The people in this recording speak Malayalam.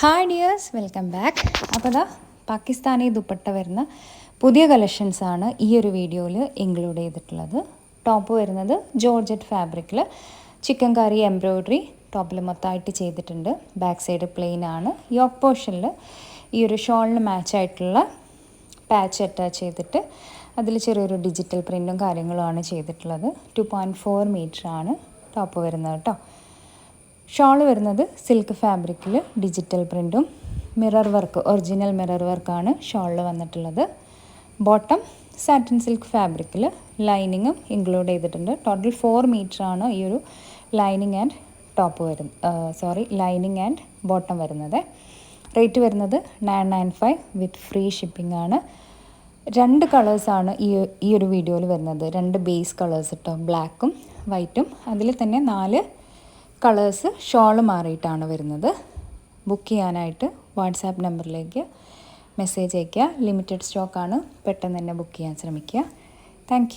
ഹായ് ഡിയേഴ്സ് വെൽക്കം ബാക്ക് അപ്പോൾ ദാ പാകിസ്ഥാനി ദുപ്പട്ട വരുന്ന പുതിയ കളക്ഷൻസാണ് ഈ ഒരു വീഡിയോയിൽ ഇൻക്ലൂഡ് ചെയ്തിട്ടുള്ളത്. ടോപ്പ് വരുന്നത് ജോർജറ്റ് ഫാബ്രിക്കിൽ ചിക്കൻ കറി എംബ്രോയ്ഡറി ടോപ്പിൽ മൊത്തമായിട്ട് ചെയ്തിട്ടുണ്ട്. ബാക്ക് സൈഡ് പ്ലെയിൻ ആണ്. യോക്ക് പോർഷനിൽ ഈ ഒരു ഷോളിന് മാച്ച് ആയിട്ടുള്ള പാച്ച് അറ്റാച്ച് ചെയ്തിട്ട് അതിൽ ചെറിയൊരു ഡിജിറ്റൽ പ്രിന്റും കാര്യങ്ങളുമാണ് ചെയ്തിട്ടുള്ളത്. ടു പോയിന്റ് ഫോർ മീറ്റർ ആണ്. ടോപ്പ് വരുന്നത് കേട്ടോ. ഷോൾ വരുന്നത് സിൽക്ക് ഫാബ്രിക്കിൽ ഡിജിറ്റൽ പ്രിന്റും മിറർ വർക്ക് ഒറിജിനൽ മിറർ വർക്കാണ് ഷോളിൽ വന്നിട്ടുള്ളത്. ബോട്ടം സാറ്റിൻ സിൽക്ക് ഫാബ്രിക്കിൽ ലൈനിങ്ങും ഇൻക്ലൂഡ് ചെയ്തിട്ടുണ്ട്. ടോട്ടൽ ഫോർ ആണ് ഈ ഒരു ലൈനിങ് ആൻഡ് ടോപ്പ് വരുന്നത് സോറി ലൈനിങ് ആൻഡ് ബോട്ടം വരുന്നത്. റേറ്റ് വരുന്നത് nine nine five with free shipping ആണ്. രണ്ട് കളേഴ്സാണ് ഈ ഈ ഒരു വീഡിയോയിൽ വരുന്നത്. രണ്ട് ബേസ് കളേഴ്സ് കേട്ടോ ബ്ലാക്കും വൈറ്റും അതിൽ തന്നെ നാല് കളേഴ്സ് ഷോൾ മാറിയിട്ടാണ് വരുന്നത്. ബുക്ക് ചെയ്യാനായിട്ട് വാട്സാപ്പ് നമ്പറിലേക്ക് മെസ്സേജ് അയയ്ക്കുക. ലിമിറ്റഡ് സ്റ്റോക്കാണ് പെട്ടെന്ന് തന്നെ ബുക്ക് ചെയ്യാൻ ശ്രമിക്കുക. താങ്ക്